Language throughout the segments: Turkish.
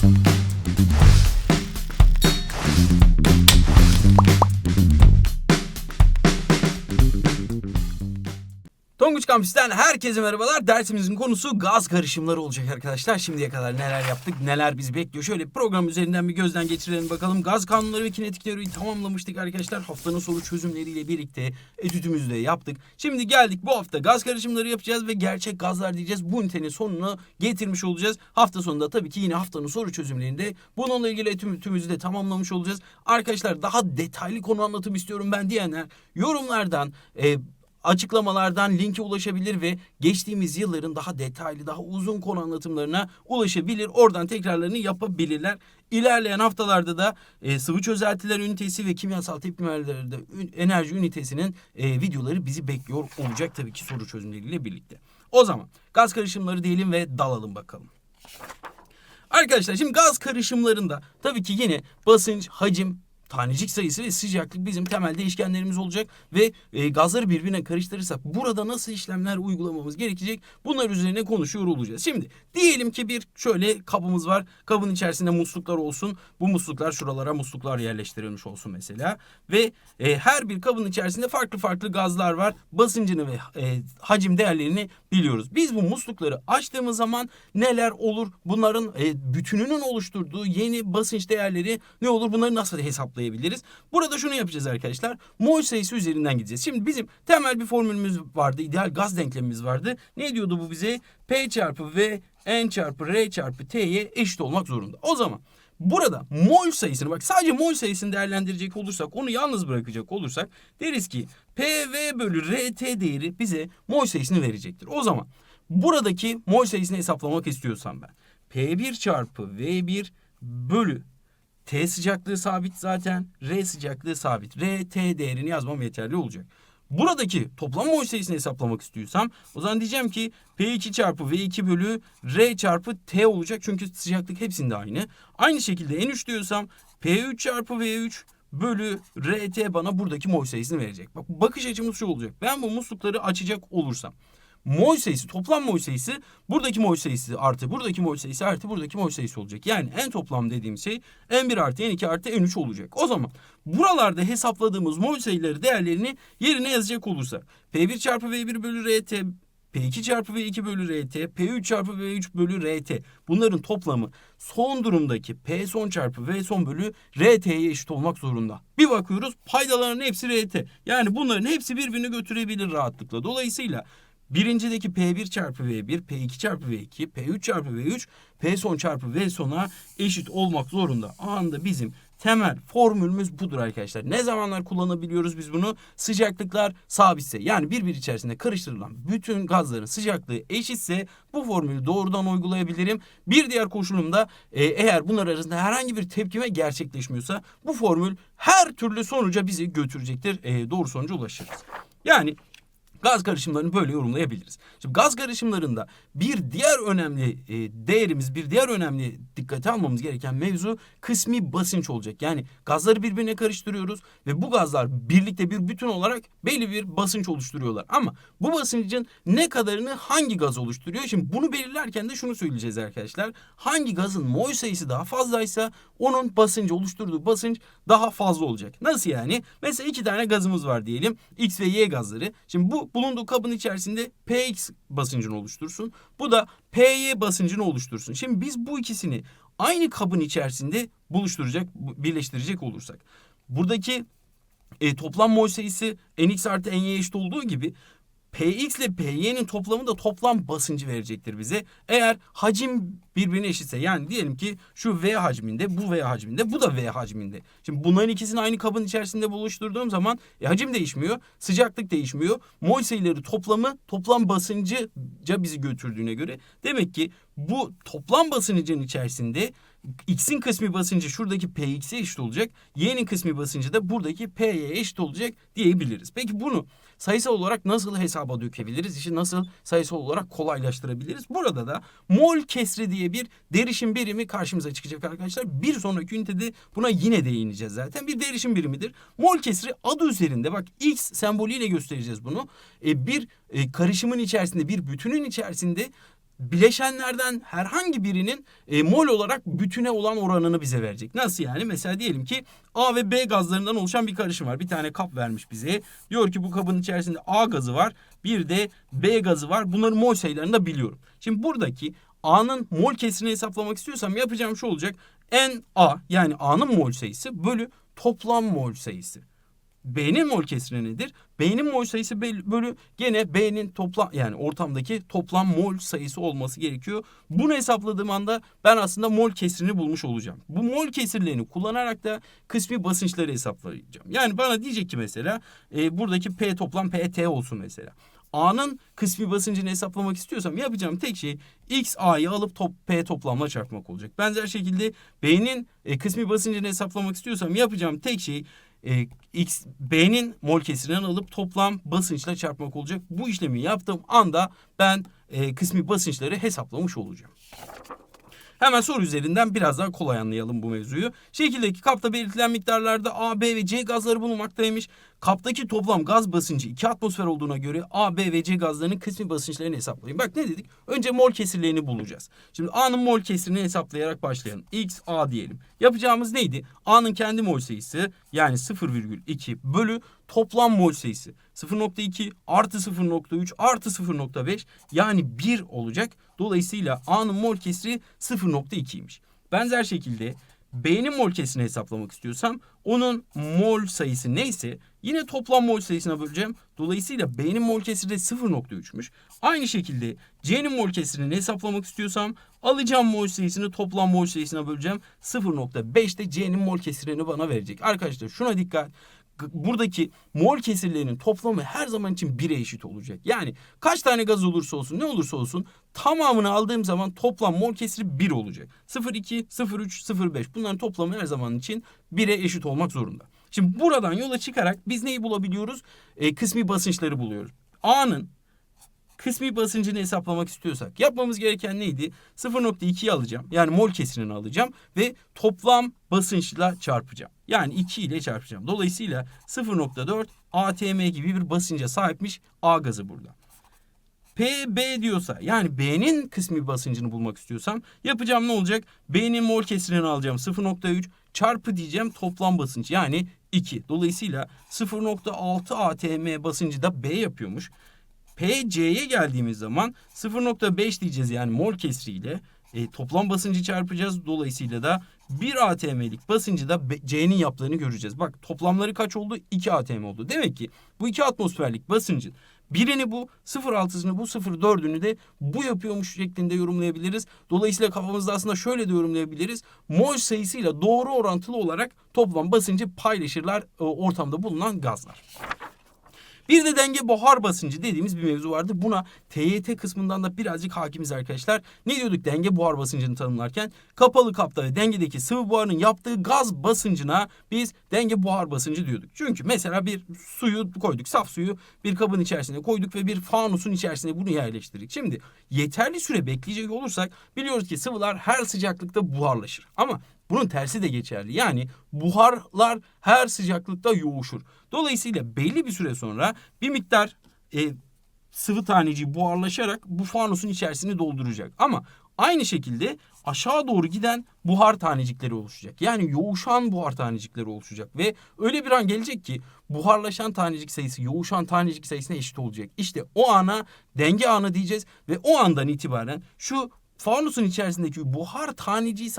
thank you Tonguç Kampüs'ten herkese merhabalar. Dersimizin konusu gaz karışımları olacak arkadaşlar. Şimdiye kadar neler yaptık, neler bizi bekliyor. Şöyle program üzerinden bir gözden geçirelim bakalım. Gaz kanunları ve kinetik teoriyi tamamlamıştık arkadaşlar. Haftanın soru çözümleriyle birlikte etüdümüzü de yaptık. Şimdi geldik bu hafta gaz karışımları yapacağız ve gerçek gazlar diyeceğiz. Bu ünitenin sonunu getirmiş olacağız. Hafta sonunda tabii ki yine haftanın soru çözümlerinde bununla ilgili etüdümüzü de tamamlamış olacağız. Arkadaşlar daha detaylı konu anlatım istiyorum ben diyenler yorumlardan... E, açıklamalardan linke ulaşabilir ve geçtiğimiz yılların daha detaylı, daha uzun konu anlatımlarına ulaşabilir. Oradan tekrarlarını yapabilirler. İlerleyen haftalarda da e, sıvı çözeltiler ünitesi ve kimyasal tepkimelerde enerji ünitesinin e, videoları bizi bekliyor olacak tabii ki soru çözümleriyle birlikte. O zaman gaz karışımları diyelim ve dalalım bakalım. Arkadaşlar şimdi gaz karışımlarında tabii ki yine basınç, hacim, tanecik sayısı ve sıcaklık bizim temel değişkenlerimiz olacak ve e, gazları birbirine karıştırırsak burada nasıl işlemler uygulamamız gerekecek bunlar üzerine konuşuyor olacağız. Şimdi diyelim ki bir şöyle kabımız var. Kabın içerisinde musluklar olsun. Bu musluklar şuralara musluklar yerleştirilmiş olsun mesela ve e, her bir kabın içerisinde farklı farklı gazlar var. Basıncını ve e, hacim değerlerini biliyoruz. Biz bu muslukları açtığımız zaman neler olur? Bunların e, bütününün oluşturduğu yeni basınç değerleri ne olur? Bunları nasıl hesaplayabiliriz? Burada şunu yapacağız arkadaşlar. Mol sayısı üzerinden gideceğiz. Şimdi bizim temel bir formülümüz vardı. ideal gaz denklemimiz vardı. Ne diyordu bu bize? P çarpı V N çarpı R çarpı T'ye eşit olmak zorunda. O zaman Burada mol sayısını bak sadece mol sayısını değerlendirecek olursak onu yalnız bırakacak olursak deriz ki PV bölü RT değeri bize mol sayısını verecektir. O zaman buradaki mol sayısını hesaplamak istiyorsam ben P1 çarpı V1 bölü T sıcaklığı sabit zaten. R sıcaklığı sabit. R, T değerini yazmam yeterli olacak. Buradaki toplam mol sayısını hesaplamak istiyorsam o zaman diyeceğim ki P2 çarpı V2 bölü R çarpı T olacak. Çünkü sıcaklık hepsinde aynı. Aynı şekilde N3 diyorsam P3 çarpı V3 bölü RT bana buradaki mol sayısını verecek. Bak bakış açımız şu olacak. Ben bu muslukları açacak olursam mol sayısı toplam mol sayısı buradaki mol sayısı artı buradaki mol sayısı artı buradaki mol sayısı olacak. Yani en toplam dediğim şey N1 artı N2 artı N3 olacak. O zaman buralarda hesapladığımız mol sayıları değerlerini yerine yazacak olursak P1 çarpı V1 bölü RT P2 çarpı V2 bölü RT, P3 çarpı V3 bölü RT. Bunların toplamı son durumdaki P son çarpı V son bölü RT'ye eşit olmak zorunda. Bir bakıyoruz paydaların hepsi RT. Yani bunların hepsi birbirini götürebilir rahatlıkla. Dolayısıyla Birincideki P1 çarpı V1, P2 çarpı V2, P3 çarpı V3, P son çarpı V sona eşit olmak zorunda. Anda bizim temel formülümüz budur arkadaşlar. Ne zamanlar kullanabiliyoruz biz bunu? Sıcaklıklar sabitse yani birbir içerisinde karıştırılan bütün gazların sıcaklığı eşitse bu formülü doğrudan uygulayabilirim. Bir diğer koşulum da e, eğer bunlar arasında herhangi bir tepkime gerçekleşmiyorsa bu formül her türlü sonuca bizi götürecektir. E, doğru sonuca ulaşırız. Yani Gaz karışımlarını böyle yorumlayabiliriz. Şimdi gaz karışımlarında bir diğer önemli e, değerimiz, bir diğer önemli dikkate almamız gereken mevzu kısmi basınç olacak. Yani gazları birbirine karıştırıyoruz ve bu gazlar birlikte bir bütün olarak belli bir basınç oluşturuyorlar. Ama bu basıncın ne kadarını hangi gaz oluşturuyor? Şimdi bunu belirlerken de şunu söyleyeceğiz arkadaşlar. Hangi gazın mol sayısı daha fazlaysa onun basıncı oluşturduğu basınç daha fazla olacak. Nasıl yani? Mesela iki tane gazımız var diyelim. X ve Y gazları. Şimdi bu bulunduğu kabın içerisinde Px basıncını oluştursun. Bu da Py basıncını oluştursun. Şimdi biz bu ikisini aynı kabın içerisinde buluşturacak, bu- birleştirecek olursak. Buradaki e, toplam mol sayısı Nx artı Ny eşit olduğu gibi Px ile Py'nin toplamı da toplam basıncı verecektir bize. Eğer hacim birbirine eşitse yani diyelim ki şu V hacminde bu V hacminde bu da V hacminde. Şimdi bunların ikisini aynı kabın içerisinde buluşturduğum zaman e, hacim değişmiyor, sıcaklık değişmiyor. Mol sayıları toplamı toplam basınca bizi götürdüğüne göre demek ki bu toplam basıncın içerisinde X'in kısmi basıncı şuradaki Px'e eşit olacak. Y'nin kısmi basıncı da buradaki P'ye eşit olacak diyebiliriz. Peki bunu sayısal olarak nasıl hesaba dökebiliriz? İşi nasıl sayısal olarak kolaylaştırabiliriz? Burada da mol kesri diye bir derişim birimi karşımıza çıkacak arkadaşlar. Bir sonraki ünitede buna yine değineceğiz zaten. Bir derişim birimidir. Mol kesri adı üzerinde bak X sembolüyle göstereceğiz bunu. E, bir e, karışımın içerisinde bir bütünün içerisinde bileşenlerden herhangi birinin e, mol olarak bütüne olan oranını bize verecek. Nasıl yani? Mesela diyelim ki A ve B gazlarından oluşan bir karışım var. Bir tane kap vermiş bize. Diyor ki bu kabın içerisinde A gazı var. Bir de B gazı var. Bunların mol sayılarını da biliyorum. Şimdi buradaki A'nın mol kesirini hesaplamak istiyorsam yapacağım şu olacak. N A yani A'nın mol sayısı bölü toplam mol sayısı. B'nin mol kesiri nedir? B'nin mol sayısı bölü gene B'nin toplam yani ortamdaki toplam mol sayısı olması gerekiyor. Bunu hesapladığım anda ben aslında mol kesirini bulmuş olacağım. Bu mol kesirlerini kullanarak da kısmi basınçları hesaplayacağım. Yani bana diyecek ki mesela e, buradaki P toplam PT olsun mesela. A'nın kısmi basıncını hesaplamak istiyorsam yapacağım tek şey X A'yı alıp top, P toplamla çarpmak olacak. Benzer şekilde B'nin e, kısmi basıncını hesaplamak istiyorsam yapacağım tek şey e, X B'nin mol kesirinden alıp toplam basınçla çarpmak olacak. Bu işlemi yaptığım anda ben e, kısmi basınçları hesaplamış olacağım. Hemen soru üzerinden biraz daha kolay anlayalım bu mevzuyu. Şekildeki kapta belirtilen miktarlarda A, B ve C gazları bulunmaktaymış. Kaptaki toplam gaz basıncı 2 atmosfer olduğuna göre A, B ve C gazlarının kısmi basınçlarını hesaplayın. Bak ne dedik? Önce mol kesirlerini bulacağız. Şimdi A'nın mol kesirini hesaplayarak başlayalım. X, A diyelim. Yapacağımız neydi? A'nın kendi mol sayısı yani 0,2 bölü toplam mol sayısı 0.2 artı 0.3 artı 0.5 yani 1 olacak. Dolayısıyla A'nın mol kesiri 0.2'ymiş. Benzer şekilde B'nin mol kesirini hesaplamak istiyorsam onun mol sayısı neyse yine toplam mol sayısına böleceğim. Dolayısıyla B'nin mol kesiri de 0.3'müş. Aynı şekilde C'nin mol kesirini hesaplamak istiyorsam alacağım mol sayısını toplam mol sayısına böleceğim. 0.5 de C'nin mol kesirini bana verecek. Arkadaşlar şuna dikkat buradaki mol kesirlerinin toplamı her zaman için 1'e eşit olacak. Yani kaç tane gaz olursa olsun ne olursa olsun tamamını aldığım zaman toplam mol kesiri 1 olacak. 0,2, 0,3, 0,5 bunların toplamı her zaman için 1'e eşit olmak zorunda. Şimdi buradan yola çıkarak biz neyi bulabiliyoruz? E, kısmi basınçları buluyoruz. A'nın kısmi basıncını hesaplamak istiyorsak yapmamız gereken neydi? 0.2'yi alacağım. Yani mol kesirini alacağım ve toplam basınçla çarpacağım. Yani 2 ile çarpacağım. Dolayısıyla 0.4 atm gibi bir basınca sahipmiş A gazı burada. PB diyorsa yani B'nin kısmi basıncını bulmak istiyorsam yapacağım ne olacak? B'nin mol kesirini alacağım 0.3 çarpı diyeceğim toplam basınç yani 2. Dolayısıyla 0.6 atm basıncı da B yapıyormuş. PC'ye geldiğimiz zaman 0.5 diyeceğiz yani mol kesriyle e, toplam basıncı çarpacağız. Dolayısıyla da 1 atm'lik basıncı da C'nin yaptığını göreceğiz. Bak toplamları kaç oldu? 2 atm oldu. Demek ki bu 2 atmosferlik basıncın birini bu 0.6'sını bu 0.4'ünü de bu yapıyormuş şeklinde yorumlayabiliriz. Dolayısıyla kafamızda aslında şöyle de yorumlayabiliriz. Mol sayısıyla doğru orantılı olarak toplam basıncı paylaşırlar e, ortamda bulunan gazlar. Bir de denge buhar basıncı dediğimiz bir mevzu vardı. Buna TYT kısmından da birazcık hakimiz arkadaşlar. Ne diyorduk denge buhar basıncını tanımlarken? Kapalı kapta ve dengedeki sıvı buharın yaptığı gaz basıncına biz denge buhar basıncı diyorduk. Çünkü mesela bir suyu koyduk, saf suyu bir kabın içerisine koyduk ve bir fanusun içerisine bunu yerleştirdik. Şimdi yeterli süre bekleyecek olursak biliyoruz ki sıvılar her sıcaklıkta buharlaşır. Ama bunun tersi de geçerli. Yani buharlar her sıcaklıkta yoğuşur. Dolayısıyla belli bir süre sonra bir miktar e, sıvı taneciği buharlaşarak bu fanusun içerisini dolduracak. Ama aynı şekilde aşağı doğru giden buhar tanecikleri oluşacak. Yani yoğuşan buhar tanecikleri oluşacak ve öyle bir an gelecek ki buharlaşan tanecik sayısı yoğuşan tanecik sayısına eşit olacak. İşte o ana denge anı diyeceğiz ve o andan itibaren şu fanusun içerisindeki buhar taneciği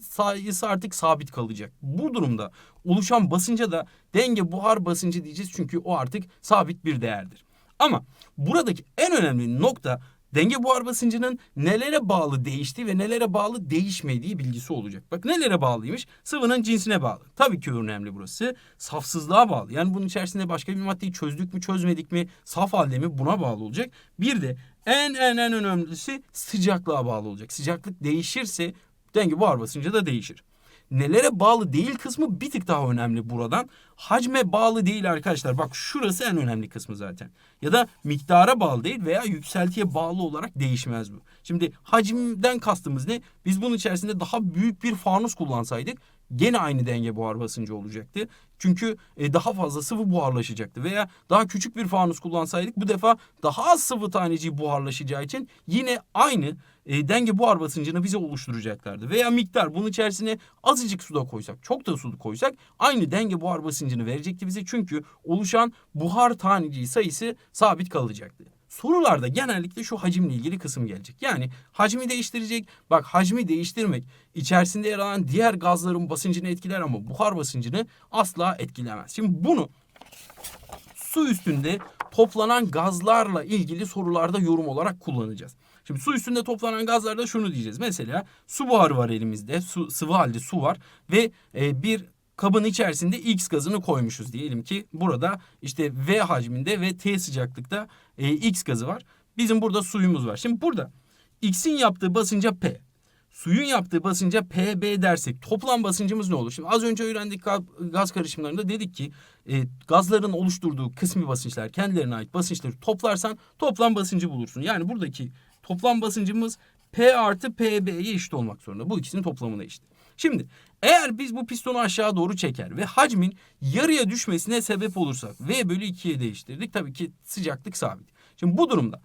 sayısı artık sabit kalacak. Bu durumda oluşan basınca da denge buhar basıncı diyeceğiz çünkü o artık sabit bir değerdir. Ama buradaki en önemli nokta denge buhar basıncının nelere bağlı değiştiği ve nelere bağlı değişmediği bilgisi olacak. Bak nelere bağlıymış? Sıvının cinsine bağlı. Tabii ki önemli burası. Safsızlığa bağlı. Yani bunun içerisinde başka bir maddeyi çözdük mü çözmedik mi saf halde mi buna bağlı olacak. Bir de en en en önemlisi sıcaklığa bağlı olacak. Sıcaklık değişirse denge buhar basıncı da değişir. Nelere bağlı değil kısmı bir tık daha önemli buradan. Hacme bağlı değil arkadaşlar. Bak şurası en önemli kısmı zaten. Ya da miktara bağlı değil veya yükseltiye bağlı olarak değişmez bu. Şimdi hacimden kastımız ne? Biz bunun içerisinde daha büyük bir fanus kullansaydık gene aynı denge buhar basıncı olacaktı. Çünkü e, daha fazla sıvı buharlaşacaktı veya daha küçük bir fanus kullansaydık bu defa daha az sıvı taneciği buharlaşacağı için yine aynı e, denge buhar basıncını bize oluşturacaklardı. Veya miktar bunun içerisine azıcık su da koysak, çok da su koysak aynı denge buhar basıncını verecekti bize. Çünkü oluşan buhar taneciği sayısı sabit kalacaktı. Sorularda genellikle şu hacimle ilgili kısım gelecek. Yani hacmi değiştirecek. Bak hacmi değiştirmek içerisinde yer alan diğer gazların basıncını etkiler ama buhar basıncını asla etkilemez. Şimdi bunu su üstünde toplanan gazlarla ilgili sorularda yorum olarak kullanacağız. Şimdi su üstünde toplanan gazlarda şunu diyeceğiz. Mesela su buharı var elimizde. Su, sıvı halde su var ve e, bir kabın içerisinde X gazını koymuşuz diyelim ki burada işte V hacminde ve T sıcaklıkta e, X gazı var. Bizim burada suyumuz var. Şimdi burada X'in yaptığı basınca P. Suyun yaptığı basınca PB dersek toplam basıncımız ne olur? Şimdi az önce öğrendik gaz karışımlarında dedik ki e, gazların oluşturduğu kısmi basınçlar kendilerine ait basınçları toplarsan toplam basıncı bulursun. Yani buradaki toplam basıncımız P artı PB'ye eşit olmak zorunda. Bu ikisinin toplamına eşit. Şimdi eğer biz bu pistonu aşağı doğru çeker ve hacmin yarıya düşmesine sebep olursak V bölü 2'ye değiştirdik. Tabii ki sıcaklık sabit. Şimdi bu durumda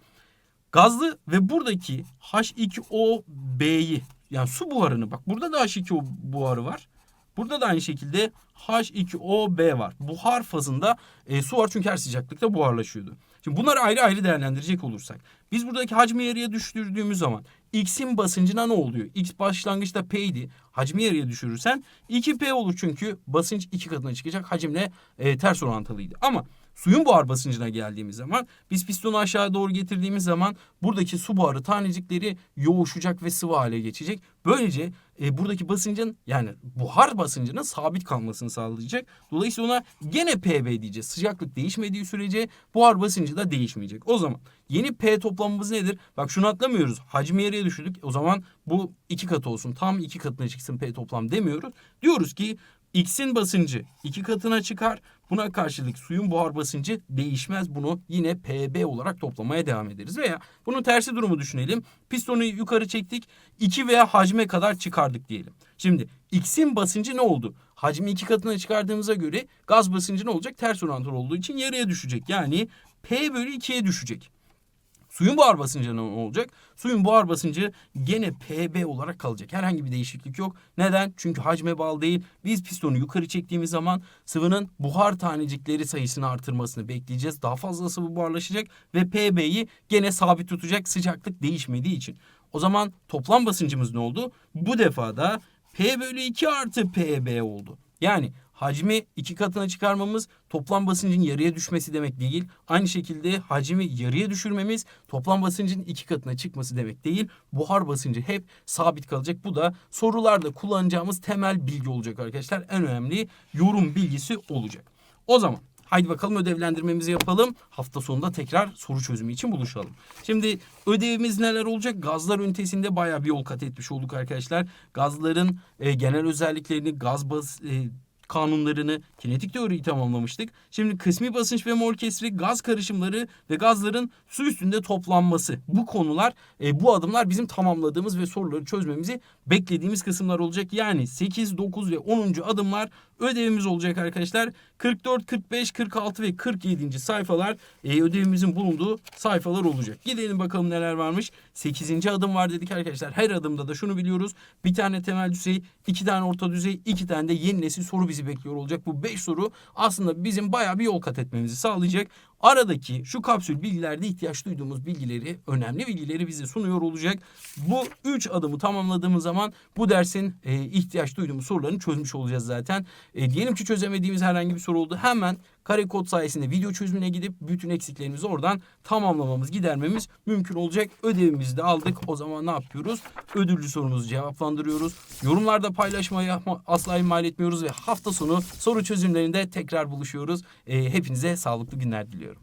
gazlı ve buradaki H2OB'yi yani su buharını bak burada da H2O buharı var. Burada da aynı şekilde H2OB var. Buhar fazında e, su var çünkü her sıcaklıkta buharlaşıyordu. Şimdi bunları ayrı ayrı değerlendirecek olursak. Biz buradaki hacmi yarıya düşürdüğümüz zaman X'in basıncına ne oluyor? X başlangıçta P'ydi. Hacmi yarıya düşürürsen 2P olur çünkü basınç iki katına çıkacak. Hacimle e, ters orantılıydı. Ama suyun buhar basıncına geldiğimiz zaman biz pistonu aşağı doğru getirdiğimiz zaman buradaki su buharı tanecikleri yoğuşacak ve sıvı hale geçecek. Böylece e, buradaki basıncın yani buhar basıncının sabit kalmasını sağlayacak. Dolayısıyla ona gene PB diyeceğiz. Sıcaklık değişmediği sürece buhar basıncı da değişmeyecek. O zaman yeni P toplamımız nedir? Bak şunu atlamıyoruz. Hacmi yarıya düşürdük. O zaman bu iki katı olsun. Tam iki katına çıksın P toplam demiyoruz. Diyoruz ki X'in basıncı iki katına çıkar. Buna karşılık suyun buhar basıncı değişmez. Bunu yine PB olarak toplamaya devam ederiz. Veya bunun tersi durumu düşünelim. Pistonu yukarı çektik. 2 veya hacme kadar çıkardık diyelim. Şimdi X'in basıncı ne oldu? Hacmi iki katına çıkardığımıza göre gaz basıncı ne olacak? Ters orantılı olduğu için yarıya düşecek. Yani P bölü 2'ye düşecek. Suyun buhar basıncı ne olacak? Suyun buhar basıncı gene PB olarak kalacak. Herhangi bir değişiklik yok. Neden? Çünkü hacme bağlı değil. Biz pistonu yukarı çektiğimiz zaman sıvının buhar tanecikleri sayısını artırmasını bekleyeceğiz. Daha fazla sıvı buharlaşacak ve PB'yi gene sabit tutacak sıcaklık değişmediği için. O zaman toplam basıncımız ne oldu? Bu defa da P bölü 2 artı PB oldu. Yani hacmi iki katına çıkarmamız toplam basıncın yarıya düşmesi demek değil. Aynı şekilde hacmi yarıya düşürmemiz toplam basıncın iki katına çıkması demek değil. Buhar basıncı hep sabit kalacak. Bu da sorularda kullanacağımız temel bilgi olacak arkadaşlar. En önemli yorum bilgisi olacak. O zaman Haydi bakalım ödevlendirmemizi yapalım. Hafta sonunda tekrar soru çözümü için buluşalım. Şimdi ödevimiz neler olacak? Gazlar ünitesinde bayağı bir yol kat etmiş olduk arkadaşlar. Gazların e, genel özelliklerini, gaz baz, e, kanunlarını, kinetik teoriyi tamamlamıştık. Şimdi kısmi basınç ve mol kesri, gaz karışımları ve gazların su üstünde toplanması. Bu konular, e, bu adımlar bizim tamamladığımız ve soruları çözmemizi beklediğimiz kısımlar olacak. Yani 8, 9 ve 10. adımlar ödevimiz olacak arkadaşlar. 44, 45, 46 ve 47. sayfalar e, ödevimizin bulunduğu sayfalar olacak. Gidelim bakalım neler varmış. 8. adım var dedik arkadaşlar. Her adımda da şunu biliyoruz. Bir tane temel düzey, iki tane orta düzey, iki tane de yeni nesil soru bizi bekliyor olacak. Bu 5 soru aslında bizim bayağı bir yol kat etmemizi sağlayacak. Aradaki şu kapsül bilgilerde ihtiyaç duyduğumuz bilgileri, önemli bilgileri bize sunuyor olacak. Bu üç adımı tamamladığımız zaman bu dersin e, ihtiyaç duyduğumuz sorularını çözmüş olacağız zaten. E, diyelim ki çözemediğimiz herhangi bir soru oldu. Hemen kare kod sayesinde video çözümüne gidip bütün eksiklerimizi oradan tamamlamamız, gidermemiz mümkün olacak. Ödevimizi de aldık. O zaman ne yapıyoruz? Ödüllü sorumuzu cevaplandırıyoruz. Yorumlarda paylaşmayı asla ihmal etmiyoruz ve hafta sonu soru çözümlerinde tekrar buluşuyoruz. E, hepinize sağlıklı günler diliyorum.